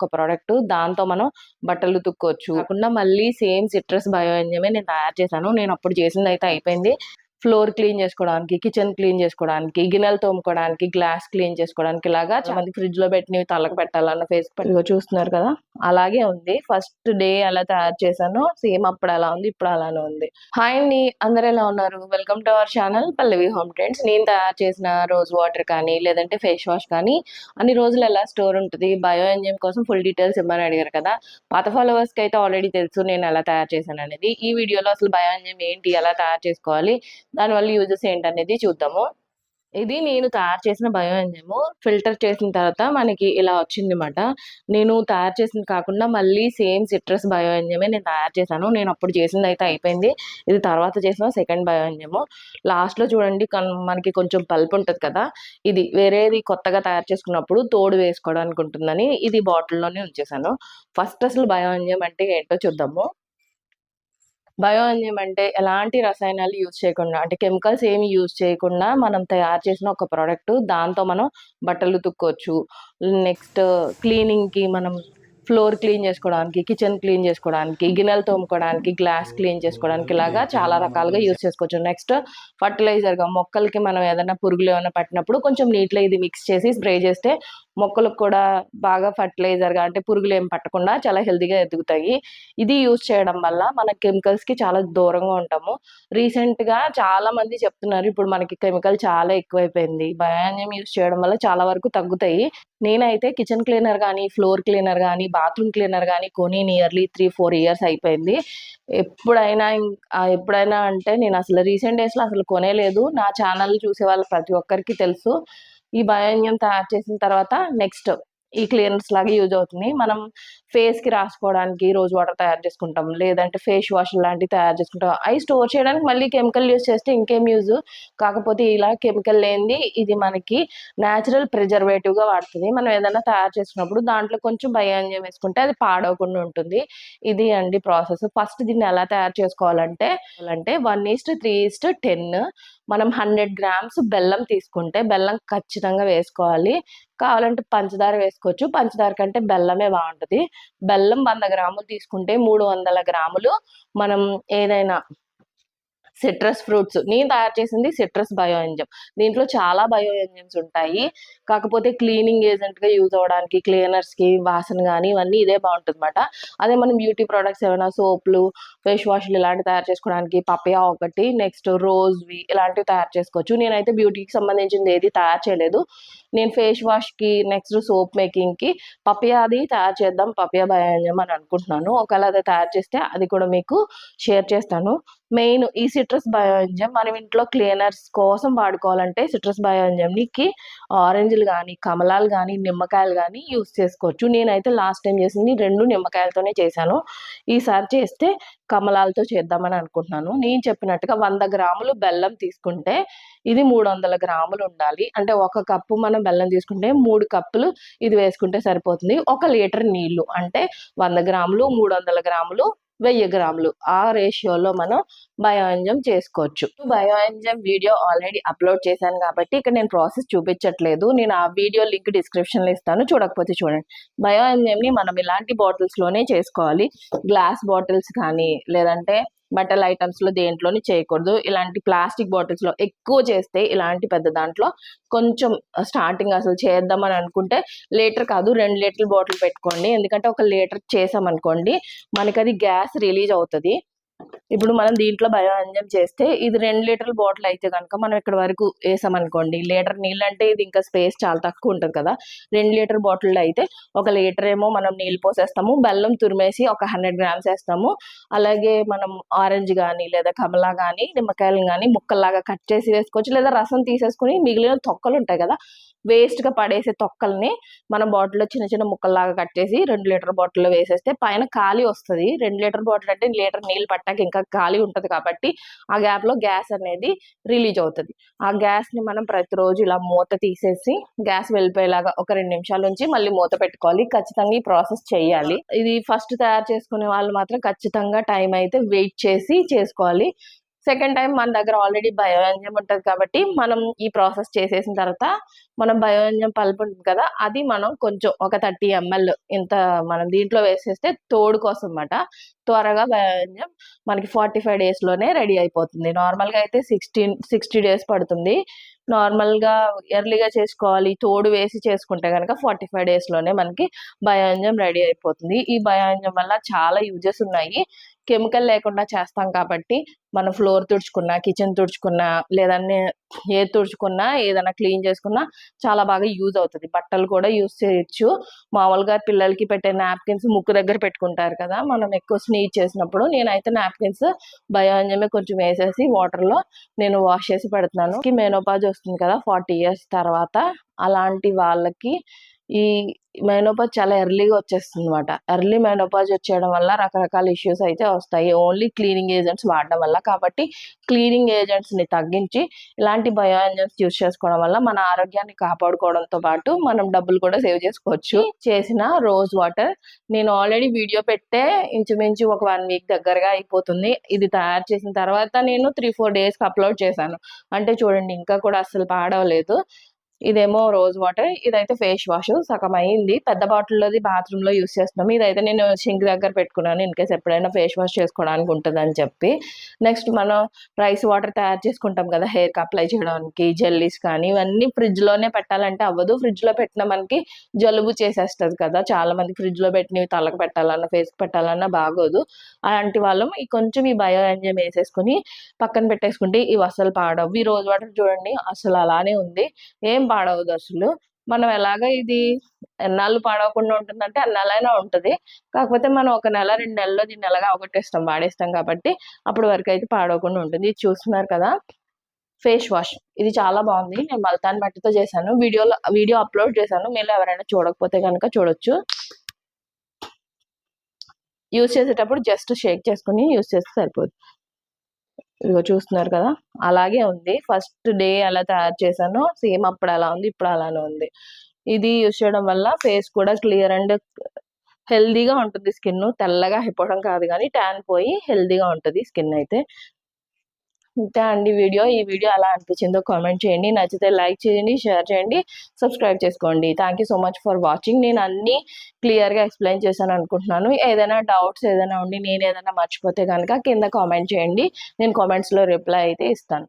ఒక ప్రోడక్ట్ దాంతో మనం బట్టలు ఉతుక్కోవచ్చు కాకుండా మళ్ళీ సేమ్ సిట్రస్ బయో ఎంజమే నేను తయారు చేశాను. నేను అప్పుడు చేసింది అయితే అయిపోయింది. ఫ్లోర్ క్లీన్ చేసుకోవడానికి కిచెన్ క్లీన్ చేసుకోవడానికి గిన్నెలు తోముకోవడానికి గ్లాస్ క్లీన్ చేసుకోవడానికి ఇలాగా చాలా మంది ఫ్రిడ్జ్లో పెట్టినవి తలకు పెట్టాలన్న ఫేస్ చూస్తున్నారు కదా. అలాగే ఉంది. ఫస్ట్ డే అలా తయారు చేశాను. సేమ్ అప్పుడు అలా ఉంది ఇప్పుడు అలానే ఉంది. హాయ్ అండి. అందరు ఎలా ఉన్నారు? Welcome to our channel Pallavi home trends. నేను తయారు చేసిన రోజ్ వాటర్ కానీ లేదంటే ఫేస్ వాష్ కానీ అన్ని రోజులు ఎలా స్టోర్ ఉంటుంది? బయో ఎంజిమ్ కోసం ఫుల్ డీటెయిల్స్ ఇవ్వమని అడిగారు కదా. పాత ఫాలోవర్స్కి కి అయితే ఆల్రెడీ తెలుసు నేను ఎలా తయారు చేశాను అనేది. ఈ వీడియోలో అసలు బయో ఎంజిమ్ ఏంటి? ఎలా తయారు చేసుకోవాలి? దానివల్ల యూజెస్ ఏంటనేది చూద్దాము. ఇది నేను తయారు చేసిన బయో ఎంజైము ఫిల్టర్ చేసిన తర్వాత మనకి ఇలా వచ్చింది అనమాట నేను తయారు చేసింది కాకుండా మళ్ళీ సేమ్ సిట్రస్ బయో ఎంజైమే నేను తయారు చేశాను. నేను అప్పుడు చేసింది అయితే అయిపోయింది. ఇది తర్వాత చేసిన సెకండ్ బయో ఎంజైము లాస్ట్లో చూడండి మనకి కొంచెం పల్పు ఉంటుంది కదా ఇది వేరేది కొత్తగా తయారు చేసుకున్నప్పుడు తోడు వేసుకోవడానికి ఉంటుందని ఇది బాటిల్లోనే ఉంచేసాను ఫస్ట్ అసలు బయో ఎంజైమ్ అంటే ఏంటో చూద్దాము. బయో ఎంజిమ్ అంటే ఎలాంటి రసాయనాలు యూజ్ చేయకుండా అంటే కెమికల్స్ ఏమి యూజ్ చేయకుండా మనం తయారు చేసిన ఒక ప్రోడక్ట్. దాంతో మనం బట్టలు ఉతుక్కోవచ్చు నెక్స్ట్ క్లీనింగ్కి మనం ఫ్లోర్ క్లీన్ చేసుకోవడానికి కిచెన్ క్లీన్ చేసుకోవడానికి గిన్నెలు తోముకోవడానికి గ్లాస్ క్లీన్ చేసుకోవడానికి ఇలాగా చాలా రకాలుగా యూజ్ చేసుకోవచ్చు. నెక్స్ట్ ఫర్టిలైజర్గా మొక్కలకి మనం ఏదైనా పురుగులు ఏమైనా పట్టినప్పుడు కొంచెం నీటిలో ఇది మిక్స్ చేసి స్ప్రే చేస్తే మొక్కలకు కూడా బాగా ఫర్టిలైజర్గా అంటే పురుగులు ఏం పట్టకుండా చాలా హెల్తీగా ఎదుగుతాయి. ఇది యూజ్ చేయడం వల్ల మన కెమికల్స్కి చాలా దూరంగా ఉంటాము. రీసెంట్గా చాలా మంది చెప్తున్నారు ఇప్పుడు మనకి కెమికల్ చాలా ఎక్కువైపోయింది. బయాన్యం యూజ్ చేయడం వల్ల చాలా వరకు తగ్గుతాయి. నేనైతే కిచెన్ క్లీనర్ కానీ ఫ్లోర్ క్లీనర్ కానీ బాత్రూమ్ క్లీనర్ కానీ కొని నియర్లీ త్రీ ఫోర్ ఇయర్స్ అయిపోయింది. ఎప్పుడైనా ఎప్పుడైనా అంటే నేను అసలు రీసెంట్ డేస్లో అసలు కొనేలేదు. నా ఛానల్ చూసే వాళ్ళు ప్రతి ఒక్కరికి తెలుసు. ఈ బయాన్యం తయారు చేసిన తర్వాత నెక్స్ట్ ఈ క్లీనర్స్ లాగా యూజ్ అవుతుంది. మనం ఫేస్కి రాసుకోవడానికి రోజ్ వాటర్ తయారు చేసుకుంటాం. లేదంటే ఫేస్ వాష్ లాంటివి తయారు చేసుకుంటాం. అవి స్టోర్ చేయడానికి మళ్ళీ కెమికల్ యూజ్ చేస్తే ఇంకేం యూజ్ కాకపోతే ఇలా కెమికల్ లేనిది ఇది మనకి న్యాచురల్ ప్రిజర్వేటివ్గా వాడుతుంది. మనం ఏదైనా తయారు చేసుకున్నప్పుడు దాంట్లో కొంచెం భయాంజం వేసుకుంటే అది పాడవకుండా ఉంటుంది. ఇది అండి ప్రాసెస్ ఫస్ట్ దీన్ని ఎలా తయారు చేసుకోవాలంటే అంటే one is to three is to ten మనం హండ్రెడ్ గ్రామ్స్ బెల్లం తీసుకుంటే బెల్లం ఖచ్చితంగా వేసుకోవాలి. కావాలంటే పంచదార వేసుకోవచ్చు. పంచదార కంటే బెల్లమే బాగుంటుంది. బెల్లం వంద గ్రాములు తీసుకుంటే మూడు వందల గ్రాములు మనం ఏదైనా సిట్రస్ ఫ్రూట్స్. నేను తయారు చేసింది సిట్రస్ బయో ఎంజమ్ దీంట్లో చాలా బయో ఎంజమ్స్ ఉంటాయి. కాకపోతే క్లీనింగ్ ఏజెంట్గా యూజ్ అవ్వడానికి క్లీనర్స్కి వాసన కానీ ఇవన్నీ ఇదే బాగుంటుందన్నమాట. అదే మనం బ్యూటీ ప్రొడక్ట్స్ ఏమైనా సోప్లు ఫేస్ వాష్లు ఇలాంటివి తయారు చేసుకోవడానికి పపయా ఒకటి నెక్స్ట్ రోజ్వి ఇలాంటివి తయారు చేసుకోవచ్చు. నేనైతే బ్యూటీకి సంబంధించింది ఏది తయారు చేయలేదు. నేను ఫేస్ వాష్కి నెక్స్ట్ సోప్ మేకింగ్కి పపియాది తయారు చేద్దాం పపియా ఎంజమ్ అని అనుకుంటున్నాను. ఒకవేళ అది తయారు చేస్తే అది కూడా మీకు షేర్ చేస్తాను. మెయిన్ ఈ సిట్రస్ బయోంజం మనం ఇంట్లో క్లీనర్స్ కోసం వాడుకోవాలంటే సిట్రస్ బయోంజంకి ఆరెంజ్లు కానీ కమలాలు కానీ నిమ్మకాయలు కానీ యూస్ చేసుకోవచ్చు. నేనైతే లాస్ట్ టైం చేసింది రెండు నిమ్మకాయలతోనే చేశాను. ఈసారి చేస్తే కమలాలతో చేద్దామని అనుకుంటున్నాను. నేను చెప్పినట్టుగా వంద గ్రాములు బెల్లం తీసుకుంటే ఇది మూడు వందల గ్రాములు ఉండాలి. అంటే ఒక కప్పు మనం బెల్లం తీసుకుంటే మూడు కప్పులు ఇది వేసుకుంటే సరిపోతుంది. ఒక లీటర్ నీళ్ళు అంటే వంద గ్రాములు మూడు వందల గ్రాములు వెయ్యి గ్రాములు. ఆ రేషియోలో మనం బయోఎంజం చేసుకోవచ్చు. బయోఎంజం వీడియో ఆల్రెడీ అప్లోడ్ చేశాను కాబట్టి ఇక్కడ నేను ప్రాసెస్ చూపించట్లేదు. నేను ఆ వీడియో లింక్ డిస్క్రిప్షన్లో ఇస్తాను. చూడకపోతే చూడండి. బయోఎంజం ని మనం ఇలాంటి బాటిల్స్లోనే చేసుకోవాలి. గ్లాస్ బాటిల్స్ కానీ లేదంటే మెటల్ ఐటమ్స్లో దేంట్లోని చేయకూడదు. ఇలాంటి ప్లాస్టిక్ బాటిల్స్లో ఎక్కువ చేస్తే ఇలాంటి పెద్ద దాంట్లో కొంచెం స్టార్టింగ్ అసలు చేద్దామని అనుకుంటే లీటర్ కాదు రెండు లీటర్ల బాటిల్ పెట్టుకోండి. ఎందుకంటే ఒక లీటర్ చేసామనుకోండి మనకి అది గ్యాస్ రిలీజ్ అవుతుంది. ఇప్పుడు మనం దీంట్లో బయోఎంజం చేస్తే ఇది రెండు లీటర్ల బాటిల్ అయితే కనుక మనం ఇక్కడ వరకు వేసామనుకోండి. లీటర్ నీళ్ళు అంటే ఇది ఇంకా స్పేస్ చాలా తక్కువ ఉంటుంది కదా. రెండు లీటర్ బాటిల్ అయితే ఒక లీటర్ ఏమో మనం నీళ్ళు పోసేస్తాము. బెల్లం తురిమేసి ఒక హండ్రెడ్ గ్రామ్స్ వేస్తాము. అలాగే మనం ఆరెంజ్ కానీ లేదా కమలా కానీ నిమ్మకాయలు కానీ ముక్కల్లాగా కట్ చేసి వేసుకోవచ్చు. లేదా రసం తీసేసుకుని మిగిలిన తొక్కలు ఉంటాయి కదా. వేస్ట్గా పడేసే తొక్కల్ని మనం బాటిల్లో చిన్న చిన్న ముక్కల్లాగా కట్ చేసి రెండు లీటర్ బాటిల్లో వేసేస్తే పైన ఖాళీ వస్తుంది. రెండు లీటర్ బాటిల్ అంటే లీటర్ నీళ్ళు పట్టాక ఇంకా ఖాళీ ఉంటుంది కాబట్టి ఆ గ్యాప్లో గ్యాస్ అనేది రిలీజ్ అవుతుంది. ఆ గ్యాస్ని మనం ప్రతిరోజు ఇలా మూత తీసేసి గ్యాస్ వెళ్ళిపోయేలాగా ఒక రెండు నిమిషాల నుంచి మళ్ళీ మూత పెట్టుకోవాలి. ఖచ్చితంగా ఈ ప్రాసెస్ చేయాలి. ఇది ఫస్ట్ తయారు చేసుకునే వాళ్ళు మాత్రం ఖచ్చితంగా టైం అయితే వెయిట్ చేసి చేసుకోవాలి. సెకండ్ టైం మన దగ్గర ఆల్రెడీ బయోఎంజం ఉంటుంది కాబట్టి మనం ఈ ప్రాసెస్ చేసేసిన తర్వాత మనం బయోంజం పల్ప్ ఉంటుంది కదా అది మనం కొంచెం ఒక థర్టీ ఎంఎల్ ఇంత మనం దీంట్లో వేసేస్తే తోడు కోసం అన్నమాట త్వరగా బయోంజం మనకి ఫార్టీ ఫైవ్ డేస్లోనే రెడీ అయిపోతుంది. నార్మల్గా అయితే సిక్స్టీన్ సిక్స్టీ డేస్ పడుతుంది. నార్మల్గా ఎర్లీగా చేసుకోవాలి తోడు వేసి చేసుకుంటే కనుక ఫార్టీ ఫైవ్ డేస్లోనే మనకి బయోంజం రెడీ అయిపోతుంది. ఈ బయోంజం వల్ల చాలా యూజెస్ ఉన్నాయి. కెమికల్ లేకుండా చేస్తాం కాబట్టి మనం ఫ్లోర్ తుడుచుకున్నా కిచెన్ తుడుచుకున్నా లేదన్నీ ఏ తుడుచుకున్నా ఏదైనా క్లీన్ చేసుకున్నా చాలా బాగా యూజ్ అవుతుంది. బట్టలు కూడా యూజ్ చేయొచ్చు. మామూలుగా పిల్లలకి పెట్టే నాప్కిన్స్ ముక్కు దగ్గర పెట్టుకుంటారు కదా మనం ఎక్కువ స్నీచ్ చేసినప్పుడు నేనైతే నాప్కిన్స్ భయాంజమే కొంచెం వేసేసి వాటర్లో నేను వాష్ చేసి పెడుతున్నాను. మెనోపాజ్ వస్తుంది కదా ఫార్టీ ఇయర్స్ తర్వాత అలాంటి వాళ్ళకి ఈ మెనోపాజ్ చాలా ఎర్లీగా వచ్చేస్తుంది అనమాట ఎర్లీ మెనోపాజ్ వచ్చేయడం వల్ల రకరకాల ఇష్యూస్ అయితే వస్తాయి. ఓన్లీ క్లీనింగ్ ఏజెంట్స్ వాడడం వల్ల. కాబట్టి క్లీనింగ్ ఏజెంట్స్ని తగ్గించి ఇలాంటి బయో ఏజెంట్స్ యూస్ చేసుకోవడం వల్ల మన ఆరోగ్యాన్ని కాపాడుకోవడంతో పాటు మనం డబ్బులు కూడా సేవ్ చేసుకోవచ్చు. చేసిన రోజ్ వాటర్ నేను ఆల్రెడీ వీడియో పెట్టే ఇంచుమించు ఒక వన్ వీక్ దగ్గరగా అయిపోతుంది. ఇది తయారు చేసిన తర్వాత నేను త్రీ ఫోర్ డేస్కి అప్లోడ్ చేశాను. అంటే చూడండి ఇంకా కూడా అస్సలు పాడవలేదు. ఇదేమో రోజ్ వాటర్ ఇదైతే ఫేస్ వాష్ సగం అయింది. పెద్ద బాటిల్లోది బాత్రూమ్లో యూస్ చేస్తున్నాము ఇదైతే నేను సింక్ దగ్గర పెట్టుకున్నాను ఇన్ కేస్ ఎప్పుడైనా ఫేస్ వాష్ చేసుకోవడానికి ఉంటుందని చెప్పి. నెక్స్ట్ మనం రైస్ వాటర్ తయారు చేసుకుంటాం కదా హెయిర్ అప్లై చేయడానికి జెల్లీస్ కానీ ఇవన్నీ ఫ్రిడ్జ్లోనే పెట్టాలంటే అవ్వదు. ఫ్రిడ్జ్లో పెట్టిన మనకి జలుబు చేసేస్తుంది కదా. చాలా మంది ఫ్రిడ్జ్లో పెట్టినవి తలకు పెట్టాలన్నా ఫేస్ పెట్టాలన్నా బాగోదు. అలాంటి వాళ్ళం ఈ కొంచెం ఈ బయో ఎంజైమ్ వేసేసుకుని పక్కన పెట్టేసుకుంటే ఇవి అసలు పాడవు. ఈ రోజు వాటర్ చూడండి అసలు అలానే ఉంది. ఏం పాడవదు అసలు. మనం ఎలాగ ఇది ఎన్నాళ్ళు పాడవకుండా ఉంటుందంటే అన్నాళ్ళైనా ఉంటుంది. కాకపోతే మనం ఒక నెల రెండు నెలల్లో దీన్ని ఎలాగా అవగొట్టేస్తాం వాడేస్తాం కాబట్టి అప్పటి వరకు అయితే పాడవకుండా ఉంటుంది. ఇది చూస్తున్నారు కదా? Face wash. ఇది చాలా బాగుంది. నేను మల్తాన్ మట్టితో చేశాను. వీడియోలో వీడియో అప్లోడ్ చేశాను. మీరు ఎవరైనా చూడకపోతే కనుక చూడొచ్చు. యూస్ చేసేటప్పుడు జస్ట్ షేక్ చేసుకుని యూస్ చేస్తే సరిపోదు. ఇదిగో చూస్తున్నారు కదా? అలాగే ఉంది. ఫస్ట్ డే అలా తయారు చేశాను సేమ్ అప్పుడు అలా ఉంది ఇప్పుడు అలానే ఉంది. ఇది యూస్ చేయడం వల్ల ఫేస్ కూడా క్లియర్ అండ్ హెల్దీగా ఉంటుంది స్కిన్. తెల్లగా అయిపోవడం కాదు కానీ ట్యాన్ పోయి హెల్దీగా ఉంటుంది స్కిన్ అయితే. ఇంతే అండి వీడియో. ఈ వీడియో ఎలా అనిపించిందో కామెంట్ చేయండి. నచ్చితే లైక్ చేయండి షేర్ చేయండి సబ్స్క్రైబ్ చేసుకోండి. Thank you so much for watching నేను అన్ని క్లియర్గా ఎక్స్ప్లెయిన్ చేశాను అనుకుంటున్నాను. ఏదైనా డౌట్స్ ఏదైనా ఉండి నేను ఏదైనా మర్చిపోతే కనుక కింద కామెంట్ చేయండి. నేను కామెంట్స్లో రిప్లై అయితే ఇస్తాను.